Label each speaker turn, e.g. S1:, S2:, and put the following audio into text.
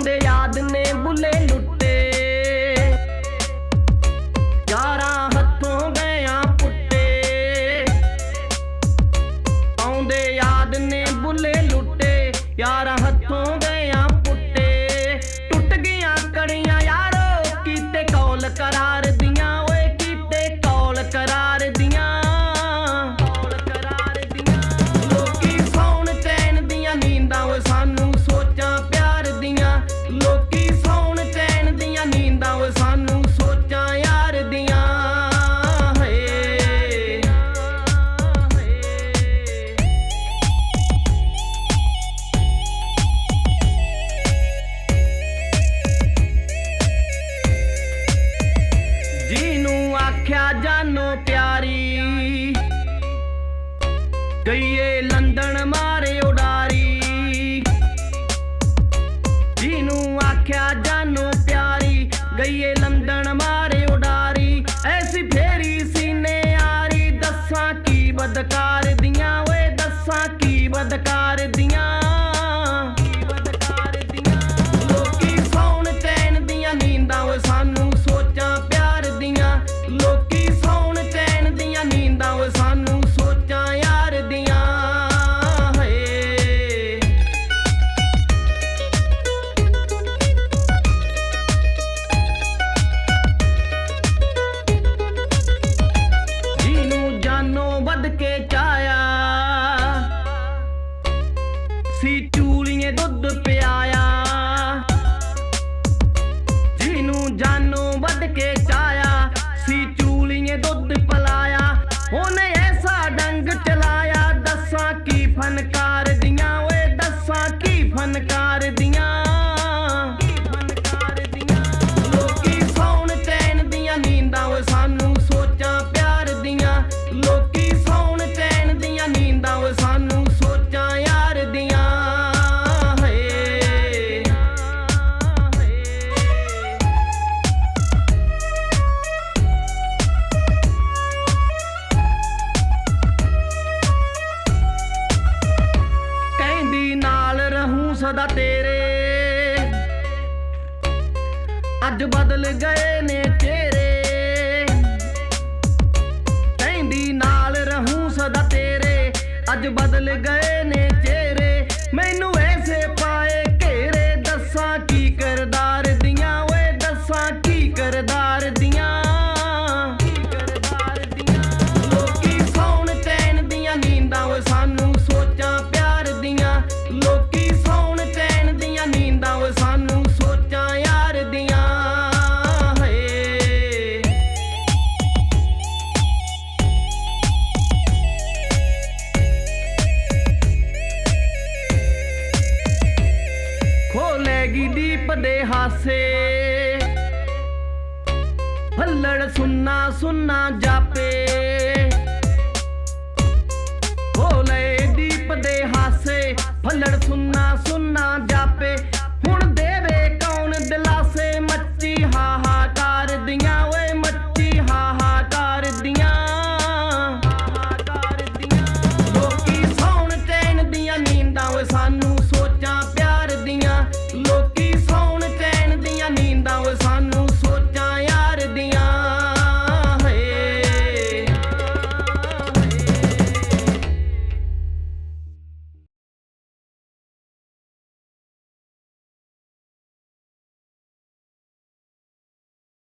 S1: ਹੁੰਦੇ ਯਾਦ ਨੇ ਬੁੱਲੇ ਲੁੱਟ ਰੱਖਿਆ ਜਾਨੋ ਪਿਆਰੀ। ਗਈਏ ਲੰਡਨ ਐਸਾ ਡੰਗ ਚਲਾਇਆ ਦੱਸਾਂ ਕੀ ਫਨਕਾਰ ਦੀਆਂ ਦਾ ਤੇਰੇ। ਅੱਜ ਬਦਲ ਗਏ ਨੇ ਤੇਰੇ ਕਹਿੰਦੀ ਨਾਲ ਰਹੂੰ ਸਦਾ ਤੇਰੇ। ਅੱਜ ਬਦਲ ਗਏ ਪੈਗੀ ਦੀਪ ਦੇ ਹਾਸੇ। ਫੱਲੜ ਸੁੰਨਾ ਸੁੰਨਾ ਜਾਪੇ। ਹੋ ਲੈ ਦੀਪ ਦੇ ਹਾਸੇ ਹੱਲੜ ਸੁੰਨਾ